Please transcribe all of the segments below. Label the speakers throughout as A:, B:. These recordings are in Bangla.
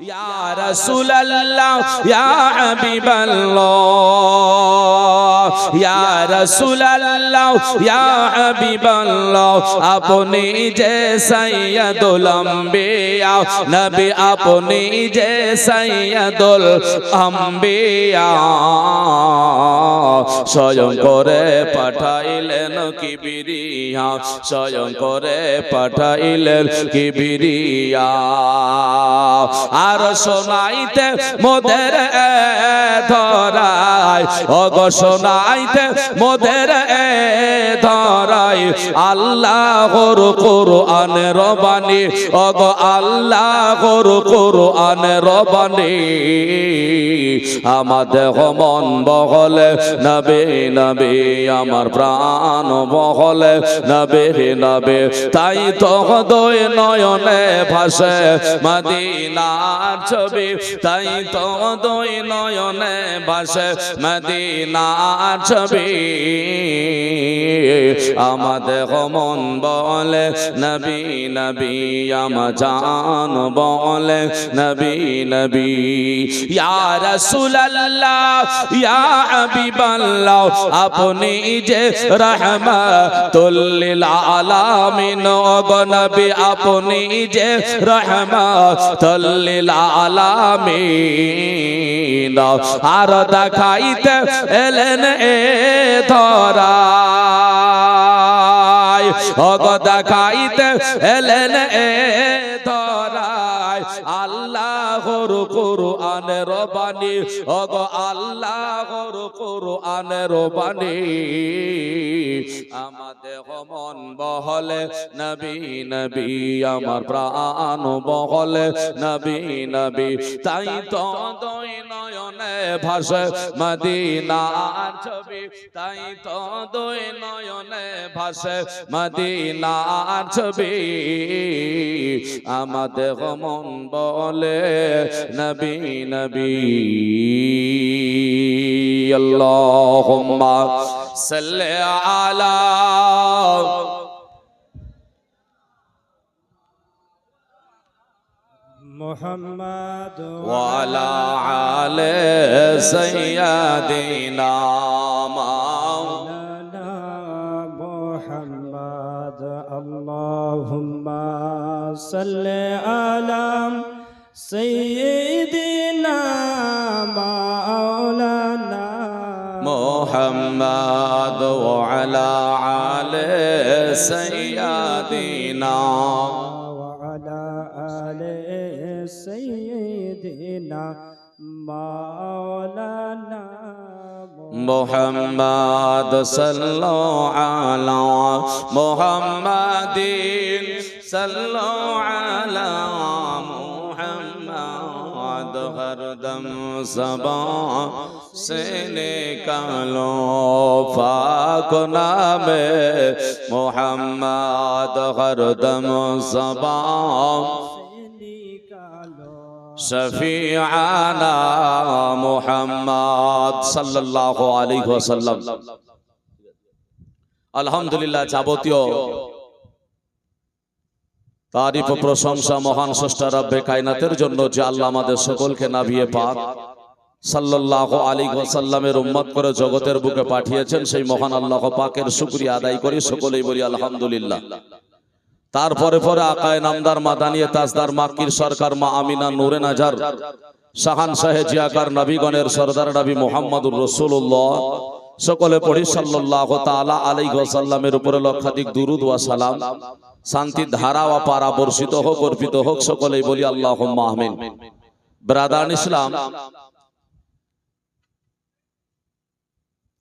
A: يا رسول الله يا حبيب الله يا رسول الله يا حبيب الله আপনি যে সৈয়দুল আম্বিয়া নবী আপনি যে সৈয়দুল আম্বিয়া স্বয়ং করে পাঠাইলেন কিবিরিয়া স্বয়ং করে পাঠাইলেন কিবিরিয়া আর শোনাইতে মোদের ধরাই। অগ শোনাইতে মোদের এ ধরাই। আল্লাহ গরু কোরআন রবানি। অগ গরু কোরআন রবানি। আমাদের মন বহলে, নবে নবে আমার প্রাণ বহলে, নবে নবে তাই তো দই নয়নে ভাসে। মদিনার ছবি, তাই তো দই নয়নে ভাসে মদিনার ছবি। আমাদের মন বলে, নবী নবী, আমার জান বলে, নবী নবী। ইয়া রাসূলুল্লাহ, ইয়া হাবিবাল্লাহ, আপনি যে রহমাতুল আলামিন ওগো নবী, আপনি যে রহমাতুল আলামিন আর দেখাইতে এলেন এ ধরা দেখাইতে এলেন এ ধরাই আল্লাহর কোরআনের বাণী ওগো আল্লাহর কোরআনের বাণী আমাদের মন বহলে, নবী নবী আমার প্রাণ বহলে, নবী নবী তাই তো দুই নয়নে ভাসে মদিনার ছবি। তাই তো দুই নয়নে ভাসে মদিনার ছবি। আমাদের মন বলে নবী নবী আল্লাহুম্মা সাল্লি আলা
B: محمد
A: وعلى آل سيدنا
B: مولانا محمد اللهم صل على سيدنا مولانا
A: محمد وعلى آل سيدنا
B: وعلى آل سيدنا مولانا
A: محمد صلى على محمد صلى على कदम सबा से निकालो फाक नाम मोहम्मद हरदम
B: सबा
A: शफीआना মোহাম্মদ সাল্লাল্লাহু আলাইহি ওয়াসাল্লাম। আলহামদুলিল্লাহ যাবতীয় তারিফ প্রশংসা মহান স্রষ্টা রব্বে কায়নাতের জন্য যে আল্লাহ আমাদের সকলকে নাভিয়ে পাক সাল্লাল্লাহু আলাইহি ওয়াসাল্লামের উম্মত করে জগতের বুকে পাঠিয়েছেন, সেই মহান আল্লাহ পাকের শুকরিয়া আদায় করি, সকলেই বলি আলহামদুলিল্লাহ। তারপরে পরে আকায় নামদার মাদানিয়ে তাজদার মাক্কির সরকার মা আমিনা নূরে নাজার, শাহান শাহে জিয়াকার নবীগণের সরদার নবী মোহাম্মদুর রসুল্লাহ সকলে পড়ি সাল্লাল্লাহু তাআলা আলাইহি ওয়াসাল্লামের উপরে লক্ষাধিক দুরুদ ওয়া সালাম। শান্তি ধারা ওয়া পারা বর্ষিত হোক, অর্পিত হোক, সকলেই বলি আল্লাহুম্মা আমিন। ব্রাদার ইসলাম,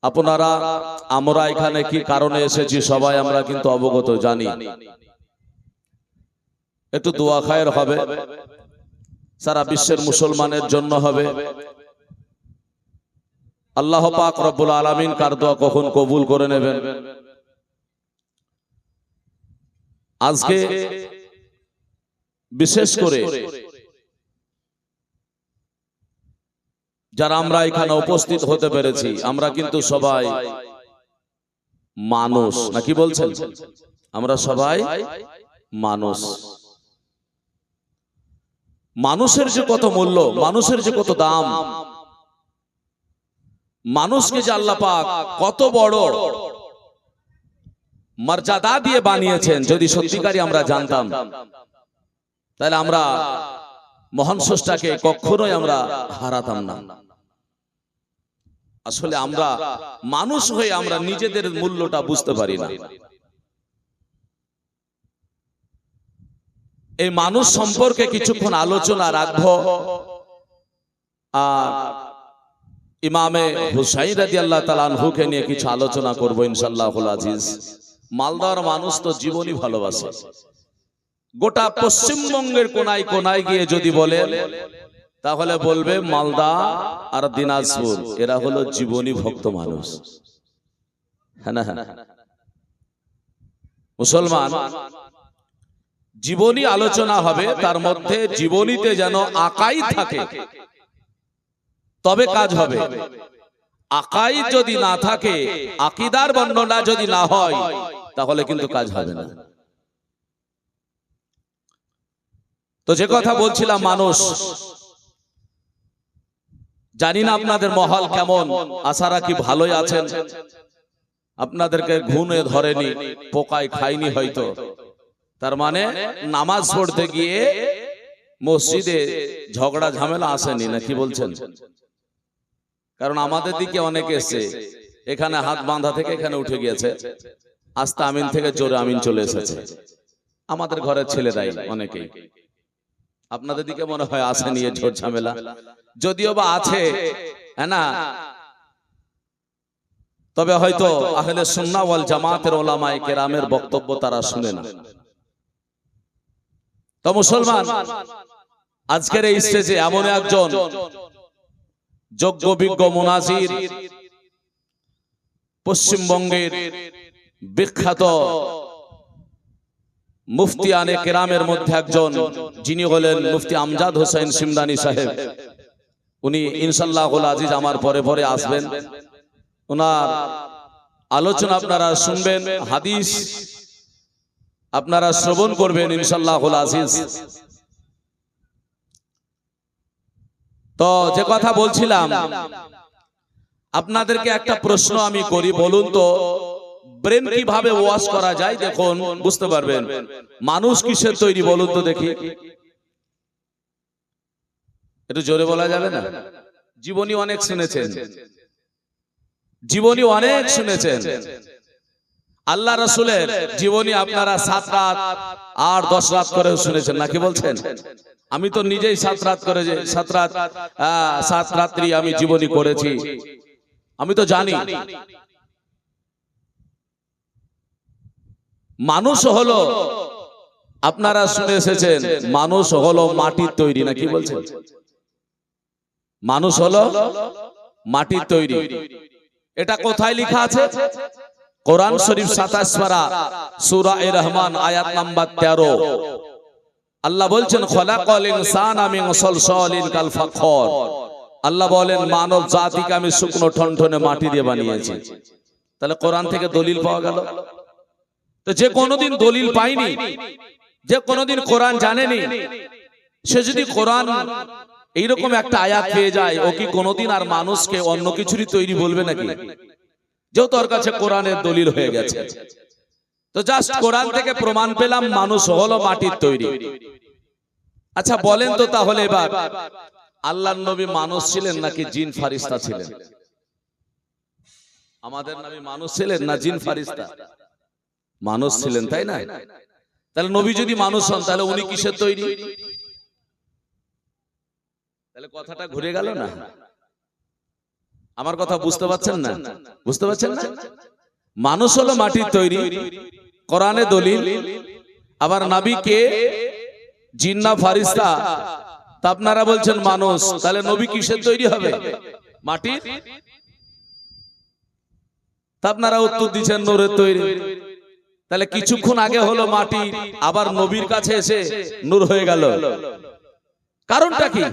A: আপনারা, আমরা এখানে কি কারণে এসেছি সবাই আমরা কিন্তু অবগত জানি। একটু দোয়া খায়ের হবে, সারা বিশ্বের মুসলমানের জন্য হবে। আল্লাহ পাক রব্বুল আলামিন কার দোয়া কখন কবুল করে নেবেন? আজকে বিশেষ করে যারা আমরা এখানে উপস্থিত হতে পেরেছি আমরা কিন্তু সবাই মানুষ। নাকি বলছেন? আমরা সবাই মানুষ। মানুষের যে কত মূল্য মানুষের যে কত দাম মানুষকে যে আল্লাহ পাক কত বড় মর্যাদা দিয়ে বানিয়েছেন, যদি সত্যিকারই আমরা জানতাম। তাহলে আমরা মহান স্রষ্টাকে কখনোই আমরা হারাতাম না। আসলে আমরা মানুষ হয়ে আমরা নিজেদের মূল্যটা বুঝতে পারি না। এই মানুষ সম্পর্কে কিছুক্ষণ আলোচনা রাখব আর ইমামে হুসাইন রাজি আল্লাহ তালানহুকে নিয়ে কিছু আলোচনা করব ইনশাল্লাহ আজিজ। মালদার মানুষ তো জীবনই ভালোবাসে। গোটা পশ্চিমবঙ্গের কোনায় কোনায় গিয়ে যদি বলে, তাহলে বলবে মালদা আর দিনাজপুর, এরা হলো জীবনী ভক্ত মানুষ। হ্যাঁ হ্যাঁ মুসলমান, জীবনী আলোচনা হবে, তার মধ্যে জীবনীতে যেন আকাই থাকে, তবে কাজ হবে। আকাই যদি না থাকে আকিদার বর্ণনা যদি না হয় তাহলে কিন্তু কাজ হবে না। তো যে কথা বলছিলাম মানুষ জানি না আপনাদের মহল কেমন আশারা কি ভালোই আছেন। আপনাদেরকে ঘুনে ধরেনি পোকায় খায়নি হয়তো। তার মানে নামাজ পড়তে গিয়ে মসজিদে ঝগড়া ঝামেলা আসেনি না কি বলছেন? কারণ আমাদের দিকে অনেক এসছে এখানে হাত বাঁধা থেকে এখানে উঠে গিয়েছে। আস্তে আমিন থেকে জোরে আমিন চলে এসেছে। আমাদের ঘরের ছেলেরাই অনেকেই। আপনাদের দিকে মনে হয় আসেনি এ ঝোর ঝামেলা? যদিও বা আছে হ্যাঁ না? তবে হয়তো আহলে সুন্নাহ ওয়াল জামাতের ওলামায়ে কেরামের বক্তব্য তারা শুনে না। তো মুসলমান আজকের এই স্টেজে এমন একজন যোগ্য বিজ্ঞ মুনাজির পশ্চিমবঙ্গের বিখ্যাত মুফতি আনে কেরামের মধ্যে একজন, যিনি হলেন মুফতি আমজাদ হোসেন সিমদানি সাহেব। উনি ইনশাল্লাহ আজিজ আমার পরে পরে আসবেন। ওনার আলোচনা আপনারা শুনবেন, হাদিস আপনারা শ্রবণ করবেন ইনশাল্লাহ আজিজ। তো যে কথা বলছিলাম, আপনাদেরকে একটা প্রশ্ন আমি করি, বলুন তো ব্রেন কীভাবে ওয়াশ করা যায় দেখুন, বুঝতে পারবেন? মানুষ কিসের তৈরি বলুন তো দেখি। একটু জোরে বলা যাবে না? জীবনী অনেক শুনেছেন। জীবনী অনেক শুনেছেন। আল্লাহ রসুলের জীবনী আপনারা সাত রাত আর দশ রাত করে শুনেছেন, নাকি বলছেন? আমি তো নিজেই সাত রাত করে যে সাত রাত সাত রাত্রি আমি জীবনী করেছি। আমি তো জানি। মানুষ হলো আপনারা শুনে এসেছেন মানুষ হলো মাটির তৈরি নাকি বলছেন? মানুষ হলো মাটির তৈরি। এটা কোথায় লেখা আছে? কোরআন শরীফ সাতাশ পারা সুরা এ রহমান আয়াত নাম্বার তেরো। আল্লাহ বলছেন খলাকল ইনসান মিন সলসলিন কাল ফাখর। আল্লাহ বলেন মানব জাতিকে আমি শুকনো ঠনঠনে মাটি দিয়ে বানিয়েছি। তাহলে কোরআন থেকে দলিল পাওয়া গেল? তো যে কোনোদিন দলিল পাইনি যে কোনোদিন কোরআন জানেনি সে যদি কোরআন এইরকম একটা আয়াত পেয়ে যায় ও কি কোনোদিন আর মানুষকে অন্য কিছুরই তৈরি বলবে নাকি? যেহেতু তোর কাছে কোরআনের দলিল হয়ে গেছে। তো জাস্ট কোরআন থেকে প্রমাণ পেলাম মানুষ হলো মাটির তৈরি। আচ্ছা বলেন তো তাহলে এবার। আল্লাহ নবী মানুষ ছিলেন নাকি জিন ফারিস্তা ছিলেন? আমাদের নবী মানুষ ছিলেন না জিন ফারিস্তা? মানুষ ছিলেন তাই না তাহলে নবী যদি মানুষ হন তাহলে উনি কিসের তৈরি? তাহলে কথাটা ঘুরে গেল না? আমার কথা বুঝতে পারছেন না? বুঝতে পারছেন না? মানুষ হলো মাটির তৈরি। কোরআনে দলিল। আবার নাবিকে জিন্না ফারিস্তা, তা আপনারা বলছেন মানুষ, তাহলে নবী কিসের তৈরি হবে? মাটির? তা আপনারা উত্তর দিচ্ছেন নূরের তৈরি। তাহলে কিছুক্ষণ আগে হলো মাটি, আবার নবীর কাছে এসে নূর হয়ে গেল। কারণটা কি?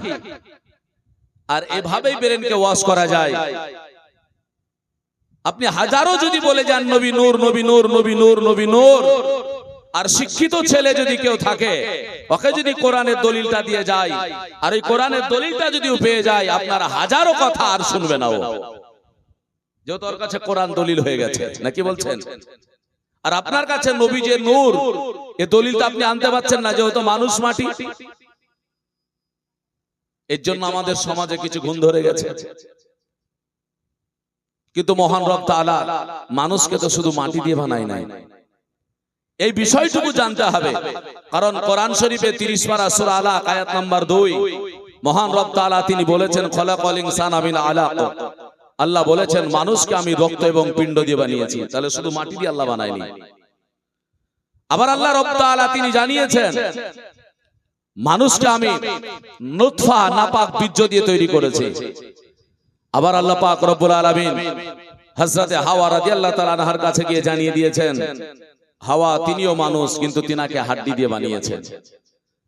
A: আর এভাবেই ব্রেনকে ওয়াশ করা যায়। আপনি হাজারো যদি বলে যান, নবী নূর নবী নূর নবী নূর নবী নূর। আর শিক্ষিত ছেলে যদি কেউ থাকে ওকে যদি কোরআনের দলিলটা দিয়ে যায় আর ওই কোরআনের দলিলটা যদি পেয়ে যায় আপনার হাজারো কথা আর শুনবে না ও। যেহেতু ওর কাছে কোরআন দলিল হয়ে গেছে নাকি বলছেন? আর আপনার কাছে নবী যে নূর এ দলিলটা আপনি আনতে পারছেন না যেহেতু মানুষ মাটি। এর জন্য আমাদের সমাজে কিছু গুণ ধরে গেছে। কিন্তু মহান রব তাআলা মানুষকে তো শুধু মাটি দিয়ে বানায় নাই। এই বিষয়টুকু জানতে হবে। কারণ কোরআন শরীফে 30 পারা সূরা আলাক আয়াত নাম্বার 2 মহান রব তাআলা তিনি বলেছেন, খলাকাল ইনসানা মিন আলাক। আল্লাহ বলেছেন, মানুষকে আমি রক্ত এবং পিণ্ড দিয়ে বানিয়েছি। তাহলে শুধু মাটি দিয়ে আল্লাহ বানায়নি। আবার আল্লাহ রব তাআলা তিনি জানিয়েছেন, মানুষকে আমি নুতফা, নাপাক বীর্য দিয়ে তৈরি করেছি। আবার আল্লাহ পাক রব্বুল আলামিন হযরতে হাওয়া রাদিয়াল্লাহু তাআলা আনহার কাছে গিয়ে জানিয়ে দিয়েছেন হাওয়া তিনিও মানুষ কিন্তু তিনাকে হাড্ডি দিয়ে বানিয়েছেন।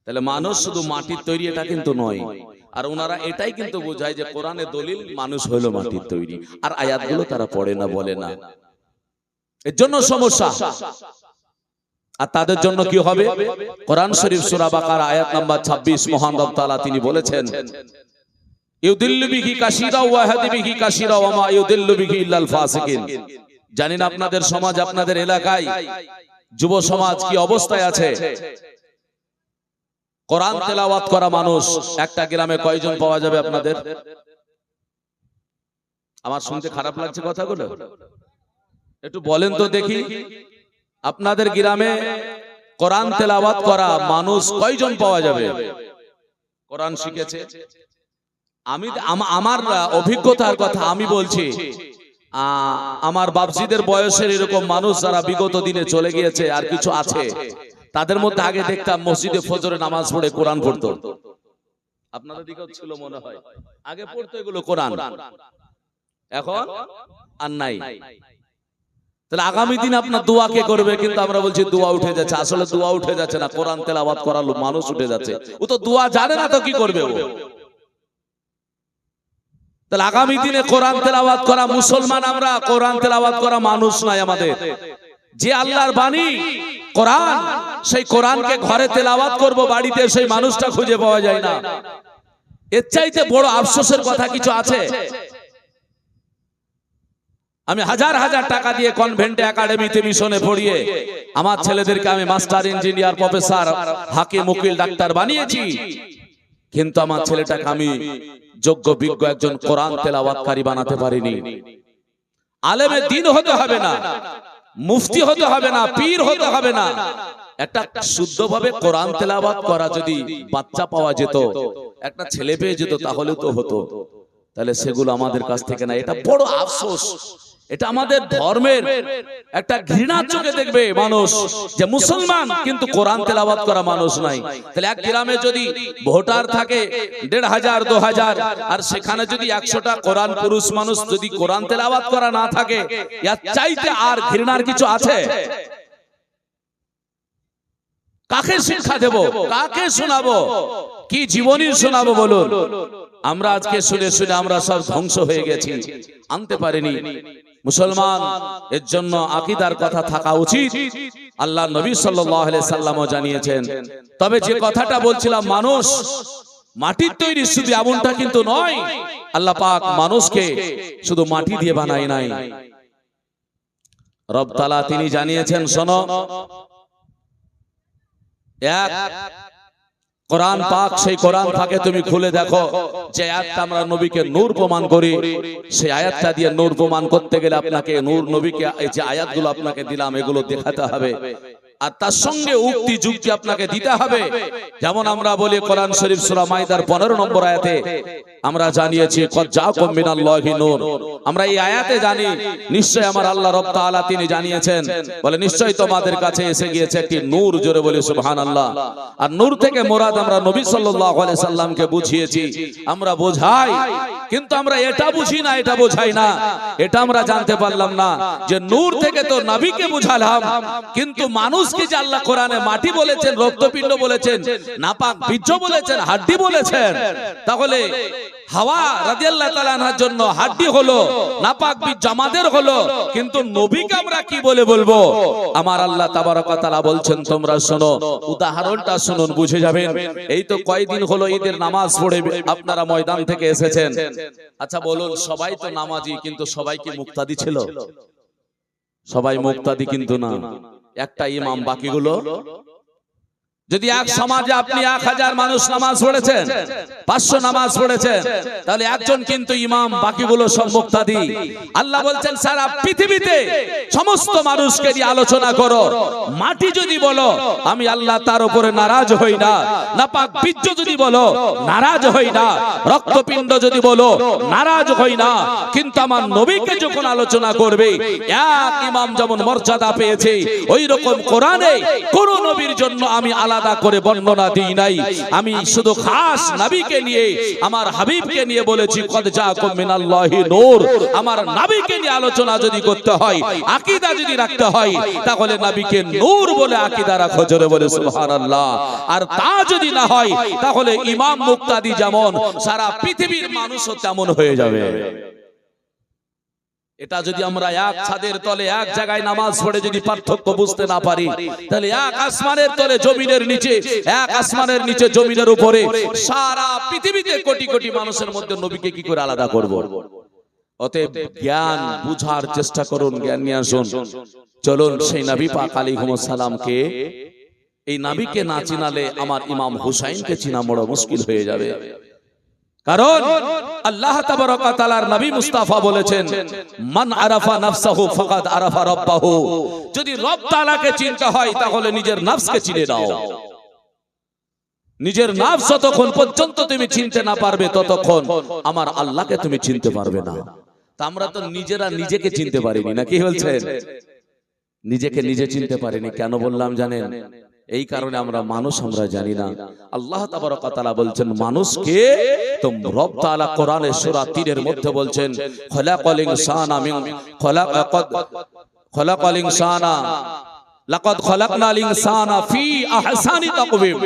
A: তাহলে মানুষ শুধু মাটির তৈরি এটা কিন্তু নয় আর ওনারা এটাই কিন্তু বোঝায় যে কোরআনে দলিল মানুষ হলো মাটির তৈরি আর আয়াতগুলো তারা পড়ে না বলে না। এর জন্য সমস্যা। আর তাদের জন্য কি হবে? কোরআন শরীফ সূরা বাকারা আয়াত নাম্বার 26 মহান রব তাআলা তিনি বলেছেন ইউদিল্লু বিহি কাসীরা ওয়া ইয়াহদি বিহি কাসীরা ওয়া মা ইউদিল্লু বিহি ইল্লাল ফাসিকিন। জানেন আপনাদের সমাজ আপনাদের এলাকায় যুব সমাজ কি অবস্থায় আছে? কোরআন তেলাওয়াত করা মানুষ একটা গ্রামে কয়জন পাওয়া যাবে আপনাদের? আমার শুনতে খারাপ লাগছে কথাগুলো। একটু বলেন তো দেখি। আপনাদের গ্রামে কোরআন তেলাওয়াত করা মানুষ কয়জন পাওয়া যাবে? কোরআন শিখেছে। আমি আম- আমার অভিজ্ঞতার কথা আমি বলছি। আমার বাপজিদের বয়সের এরকম মানুষ যারা বিগত দিনে চলে গিয়েছে আর কিছু আছে, তাদের মধ্যে আগে দেখতাম মসজিদে ফজরে নামাজ পড়ে কোরআন পড়তো। আপনাদের দিকেও ছিল মনে হয়। আগে পড়তো এগুলো কোরআন। এখন আর নাই। তাহলে আগামী দিন আপনার দোয়া কে করবে? কিন্তু আমরা বলছি দোয়া উঠে যাচ্ছে। আসলে দোয়া উঠে যাচ্ছে না, কোরআন তেলাওয়াত করালো মানুষ উঠে যাচ্ছে। ও তো দোয়া জানে না তো কি করবে ও? তাহলে আগামী দিনে কোরআন তেলাওয়াত করা মুসলমান আমরা, কোরআন তেলাওয়াত করা মানুষ নাই আমাদের। যে আল্লাহর বাণী, কোরআন, সেই কোরআনকে ঘরে তেলাওয়াত করব বাড়িতে, সেই মানুষটা খুঁজে পাওয়া যায় না। এর চাইতে বড় আফসোসের কথা কিছু আছে? আমি হাজার হাজার টাকা দিয়ে কনভেন্টে একাডেমিতে মিশনে পড়িয়ে আমার ছেলেদেরকে আমি মাস্টার ইঞ্জিনিয়ার প্রফেসর হাকিম, উকিল, ডাক্তার বানিয়েছি। কিন্তু আমার ছেলেটাকে আমি যোগ্য বিজ্ঞ একজন কোরআন তেলাওয়াতকারী বানাতে পারিনি। আলেমে দিন হতে হবে না। মুফতি হতে হবে না পীর হতে হবে না। একটা শুদ্ধভাবে কোরআন তেলাওয়াত করা যদি বাচ্চা পাওয়া যেত একটা ছেলে পেয়ে যেত তাহলে তো হতো। তাহলে সেগুলো আমাদের কাছ থেকে না এটা বড় আফসোস। এটা আমাদের ধর্মের একটা ঘৃণার চোখে দেখবে মানুষ যে মুসলমান কিন্তু কোরআন তেলাওয়াত করা মানুষ নাই। তাহলে এক গ্রামে যদি ভোটার থাকে দেড় হাজার দু হাজার আর সেখানে যদি একশোটা কোরআন পুরুষ মানুষ যদি কোরআন তেলাওয়াত করা না থাকে ইয়ার চাইতে আর ঘৃণার কিছু আছে? কাকে শিক্ষা দেব? কাকে শোনাবো? কি জীবনী শোনাবো বলুন? আমরা আজকে শুনে শুনে আমরা সব ধ্বংস হয়ে গেছি। আনতে পারিনি। মুসলমান এর জন্য আকিদার কথা থাকা উচিত। আল্লাহ নবী আলাইহি সাল্লামও জানিয়েছেন তবে যে কথাটা বলছিলাম মানুষ মাটির তৈরি শুধু এমনটা কিন্তু নয়। আল্লাহ পাক মানুষকে শুধু মাটি দিয়ে বানায় নাই। রব তাআলা তিনি জানিয়েছেন শোনো এক কোরআন পাক সেই কোরআন থাকে তুমি খুলে দেখো। যে আয়াতটা আমরা নবীকে নূর প্রমাণ করি সেই আয়াতটা দিয়ে নূর প্রমাণ করতে গেলে আপনাকে নূর নবীকে এই যে আয়াতগুলো আপনাকে দিলাম এগুলো দেখাতে হবে। আর তার সঙ্গে উক্তি যুক্তি আপনাকে দিতে হবে। যেমন আমরা বলি কোরআন শরীফ সূরা মাইদার 15 নম্বর আয়াতে, আমরা জানিয়েছি আমরা এই আয়াতে জানি, নিশ্চয় আমার আল্লাহ রব তাআলা তিনি জানিয়েছেন। বলে, নিশ্চয় তোমাদের কাছে এসে গিয়েছে একটি নূর, জোরে বলি, সুবহানাল্লাহ। আর নূর থেকে মোরাদ আমরা নবী আলাইহি সাল্লামকে বুঝিয়েছি। আমরা বোঝাই, কিন্তু আমরা এটা বুঝি না, এটা বোঝাই না। এটা আমরা জানতে পারলাম না যে নূর থেকে তো নবীকে বুঝালাম, কিন্তু মানুষ মানুষকে যে আল্লাহ কোরআনে মাটি বলেছেন, রক্তপিণ্ড বলেছেন, নাপাক বীর্য বলেছেন, হাড্ডি বলেছেন, তাহলে হাওয়া রাদিয়াল্লাহু তাআলা আনহার জন্য হাড্ডি হলো, নাপাক বীর্য আমাদের হলো, কিন্তু নবীকে আমরা কি বলে বলব? আমার আল্লাহ তাবারক তাআলা বলছেন, তোমরা শোনো, উদাহরণটা শুনুন, বুঝে যাবেন। এই তো কয়দিন হলো ঈদের নামাজ পড়ে, আপনারা ময়দান থেকে এসেছেন। আচ্ছা বলুন, সবাই তো নামাজি, কিন্তু সবাই কি মুক্তাদি ছিল? সবাই মুক্তাদি কিন্তু না। একটা ইমাম বাকিগুলো যদি এক সমাজে আপনি এক হাজার মানুষ নামাজ পড়েছেন পাঁচশো নামাজ পড়েছেন তাহলে একজন কিন্তু ইমাম বাকিগুলো সব মুক্তাদি। আল্লাহ বলছেন সারা পৃথিবীতে সমস্ত মানুষকে নিয়ে আলোচনা করো মাটি যদি বলো আমি আল্লাহ তার উপরে নারাজ হই না নাপাক বীর্য যদি বলো নারাজ হই না রক্তপিণ্ড যদি বলো নারাজ হই না। কিন্তু আমার নবীকে যখন আলোচনা করবে এক ইমাম যেমন মর্যাদা পেয়েছে ওই রকম কোরআনে কোন নবীর জন্য আমি আলাদা করে বর্ণনা দিই নাই। আমি শুধু খাস নবীকে নিয়ে, আমার হাবিবকে নিয়ে বলেছি, কদ জাকুম মিনাল্লাহি নূর। আমার নবীকে নিয়ে আলোচনা যদি করতে হয়, আকীদা যদি রাখতে হয়, তাহলে নবীকে নূর বলে আকীদা রাখো জোরে বলে, সুবহানাল্লাহ। আর তা যদি না হয়, তাহলে ইমাম মুক্তাদি যেমন, সারা পৃথিবীর মানুষও তেমন হয়ে যাবে। এটা যদি আমরা এক ছাদের তলে এক জায়গায় নামাজ পড়ে যদি পার্থক্য বুঝতে না পারি তাহলে এক আসমানের তলে জমিনের নিচে এক আসমানের নিচে জমিনের উপরে সারা পৃথিবীতে কোটি কোটি মানুষের মধ্যে নবীকে কি করে আলাদা করব? অতএব জ্ঞান বুঝার চেষ্টা করুন জ্ঞান নিয়ে আসুন। চলুন সেই নবী পাক আলাইহিস সালামকে এই নাবিকে না চিনালে আমার ইমাম হুসাইনকে চিনা বড় মুশকিল হয়ে যাবে। কারণ আল্লাহ তাআলার নবী মুস্তাফা বলেছেন, মান আরাফা নাফসাহু ফাকাদ আরাফা রাব্বাহু। যদি রব তাআলাকে চিনতে হয়, তাহলে নিজের নফসকে চিনে নাও। নিজের নফস যতক্ষণ পর্যন্ত তুমি চিনতে না পারবে, ততক্ষণ আমার আল্লাহকে তুমি চিনতে পারবে না। তা আমরা তো নিজেরা নিজেকে চিনতে পারিনি, না কি বলছেন? নিজেকে নিজে চিনতে পারিনি, কেন বললাম জানেন? এই কারণে আমরা মানুষ আমরা জানি না। আল্লাহ তাবারকাতালা বলছেন মানুষকে তো রব তাআলা কোরআনে সূরা 3 এর মধ্যে বলছেন খলাকাল ইনসানা মিন খোলা খলাকাল ইনসানা লাকাদ খলাকনাল ইনসানা ফি আহসানি তাকওয়িম।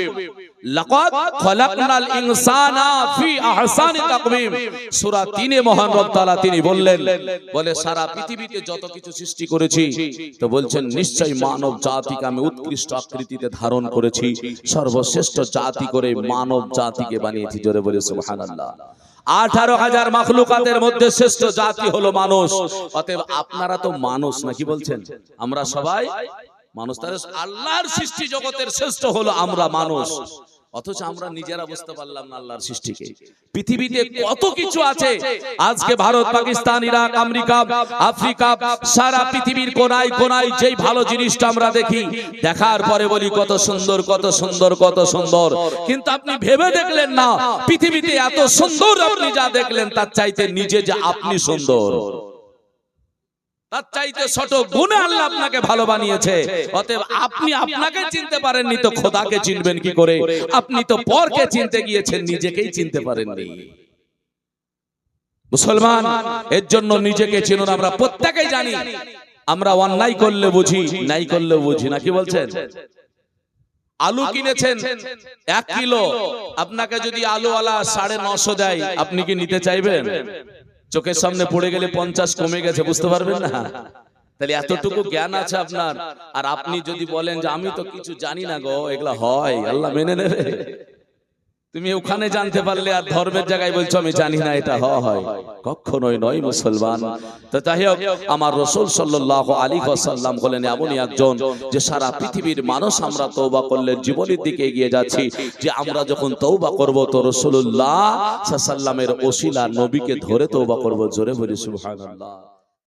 A: লাকাদ খলাকনাল ইনসানা ফি আহসানি তাকওয়িম। সূরা 3 এ মহান রব তাআলা তিনি বললেন, বলে, সারা পৃথিবীতে যত কিছু সৃষ্টি করেছি, তো বলছেন, নিশ্চয়ই মানব জাতিকে আমি উৎকৃষ্ট আকৃতিতে ধারণ করেছি। সর্বশ্রেষ্ঠ জাতি করে মানব জাতিকে বানিয়েছি। জোরে বলে, সুবহানাল্লাহ। আঠারো হাজার মাখলুকাতের মধ্যে শ্রেষ্ঠ জাতি হলো মানুষ। অতএব আপনারা তো মানুষ নাকি বলছেন? আমরা সবাই মানুষ তাহলে আল্লাহর সৃষ্টি জগতের শ্রেষ্ঠ হলো আমরা মানুষ। অথচ আমরা নিজেরা বুঝতে পারলাম না আল্লাহর সৃষ্টিকে। পৃথিবীতে কত কিছু আছে? আজকে Bharat Pakistan Iraq America Africa সারা পৃথিবীর কোনায় কোনায় যেই ভালো জিনিসটা আমরা দেখি দেখার পরে বলি কত সুন্দর কত সুন্দর কত সুন্দর। কিন্তু আপনি ভেবে দেখলেন না পৃথিবীতে এত সুন্দর আপনি যা দেখলেন তার চাইতে নিজে যে আপনি সুন্দর। তার চাইতে ছোট গুণে আল্লাহ আপনাকে ভালো বানিয়েছে অতএব আপনি আপনাকে চিনতে পারেননি তো খোদাকে চিনবেন কি করে? আপনি তো পরকে চিনতে গিয়েছেন নিজেকেই চিনতে পারেননি। মুসলমান এর জন্য নিজেকে চিনুন আমরা প্রত্যেকেই জানি আমরা অন্যায় করলে বুঝি নাই করলে বুঝি না কি বলছেন? আলু কিনেছেন এক কিলো। আপনাকে যদি আলুওয়ালা সাড়ে নশো দেয় আপনি কি নিতে চাইবেন? চোখের সামনে পড়ে গেলে পঞ্চাশ কমে গেছে বুঝতে পারবেন না? তাহলে এতটুকু জ্ঞান আছে আপনার? আর আপনি যদি বলেন যে আমি তো কিছু জানি না গো এগুলা হয় আল্লাহ মেনে নেবে। তুমি ওখানে জানতে পারলে আর ধর্মের জায়গায় বলছো, আমি জানি না এটা হ, হয়। কখনোই নয় মুসলমান। তো যাই হোক, আমার রসুল সাল্লাহ আলী সাল্লাম হলেন এমনই একজন যে সারা পৃথিবীর মানুষ আমরা তৌবা করলে জীবনের দিকে এগিয়ে যাচ্ছি, যে আমরা যখন তৌবা করব তো রসুল্লাহ সাল্লামের ওসিলা নবীকে ধরে তৌবা করব, জোরে বলি সুবহানাল্লাহ।